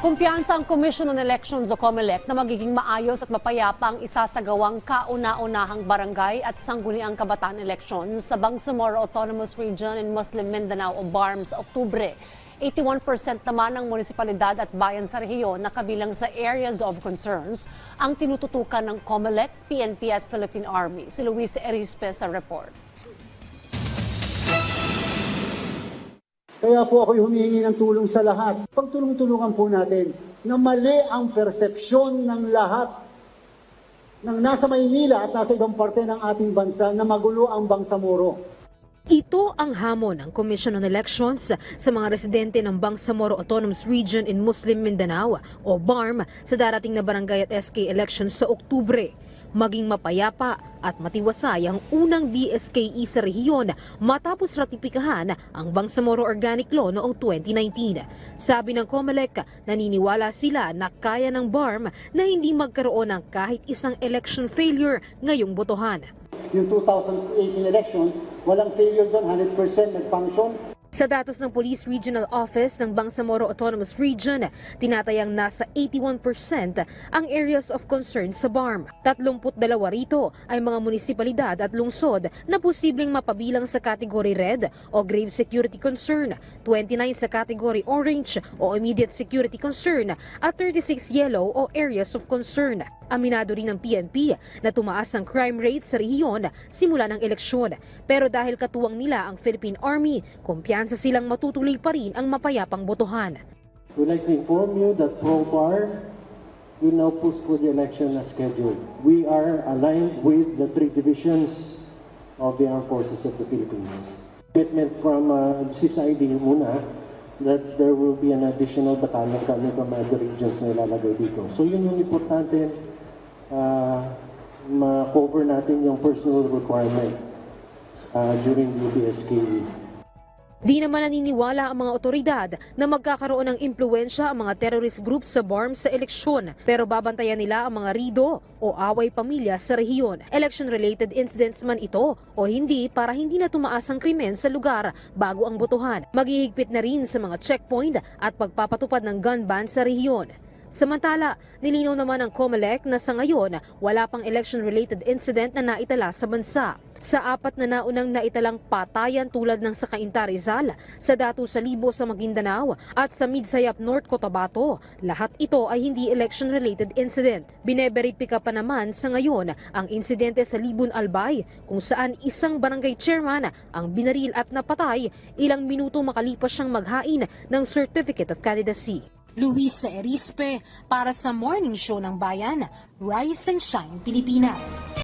Kumpiyansa ang Commission on Elections o COMELEC na magiging maayos at mapayapa ang isasagawang kauna-unahang barangay at sangguniang kabataan elections sa Bangsamoro Autonomous Region in Muslim Mindanao o BARM sa Oktubre. 81% naman ng munisipalidad at bayan sa rehiyon na kabilang sa areas of concerns ang tinututukan ng COMELEC, PNP at Philippine Army. Si Luis Erispe sa report. Kaya po ako'y humihingi ng tulong sa lahat. Pagtulong-tulungan po natin na mali ang persepsyon ng lahat ng nasa Maynila at nasa ibang parte ng ating bansa na magulo ang Bangsamoro. Ito ang hamon ng Commission on Elections sa mga residente ng Bangsamoro Autonomous Region in Muslim Mindanao o BARM sa darating na barangay at SK elections sa Oktubre. Maging mapayapa at matiwasay ang unang BSKE sa rehiyon matapos ratipikahan ang Bangsamoro Organic Law noong 2019. Sabi ng COMELEC, naniniwala sila na kaya ng BARM na hindi magkaroon ng kahit isang election failure ngayong botohan. Yung 2018 elections, walang failure doon, 100% nag-function. Sa datos ng Police Regional Office ng Bangsamoro Autonomous Region, tinatayang nasa 81% ang areas of concern sa BARM. 32 rito ay mga munisipalidad at lungsod na posibleng mapabilang sa category red o grave security concern, 29 sa category orange o immediate security concern at 36 yellow o areas of concern. Aminado rin ng PNP na tumaas ang crime rate sa rehiyon simula ng eleksyon. Pero dahil katuwang nila ang Philippine Army, kumpiyansa silang matutuloy pa rin ang mapayapang botohan. We'd like to inform you that ProBAR will now for the election as scheduled. We are aligned with the three divisions of the Armed Forces of the Philippines. Commitment from uh, 6ID muna that there will be an additional battalion coming from other regions na ilalagay dito. So yun yung importante uh, ma-cover natin yung personal requirement uh, during the BSKE. Di naman naniniwala ang mga otoridad na magkakaroon ng impluensya ang mga terrorist group sa BARM sa eleksyon pero babantayan nila ang mga rido o away pamilya sa rehiyon. Election-related incidents man ito o hindi para hindi na tumaas ang krimen sa lugar bago ang botohan. Maghihigpit na rin sa mga checkpoint at pagpapatupad ng gun ban sa rehiyon. Samantala, nilinaw naman ng COMELEC na sa ngayon wala pang election-related incident na naitala sa bansa. Sa apat na naunang naitalang patayan tulad ng sa Cainta Rizal, sa Datu Salibo sa Maguindanao at sa Midsayap North Cotabato, lahat ito ay hindi election-related incident. Bineberipika pa naman sa ngayon ang insidente sa Libon Albay kung saan isang barangay chairman ang binaril at napatay ilang minuto makalipas siyang maghain ng Certificate of Candidacy. Luisa Erispe para sa Morning Show ng Bayan, Rise and Shine Pilipinas.